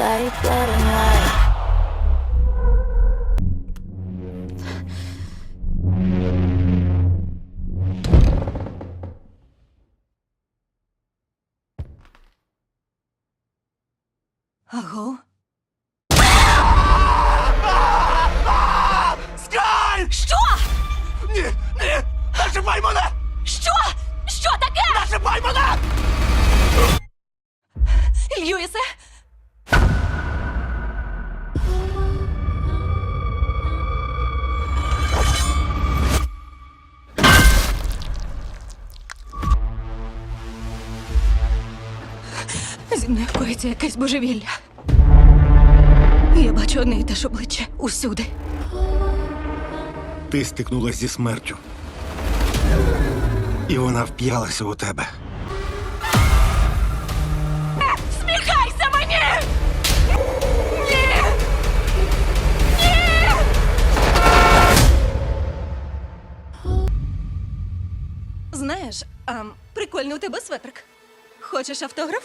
like blood and wine. Аго? Скай! Що? Ні! Ні! Не мене! Що? Що таке? Не мене! Льюісе? Зі мною коїться якесь божевілля. Я бачу одне і те ж обличчя усюди. Ти стикнулася зі смертю. І вона вп'ялася у тебе. Сміхайся мені! Ні! Ні! Знаєш, а, прикольний у тебе светрик. Хочеш автограф?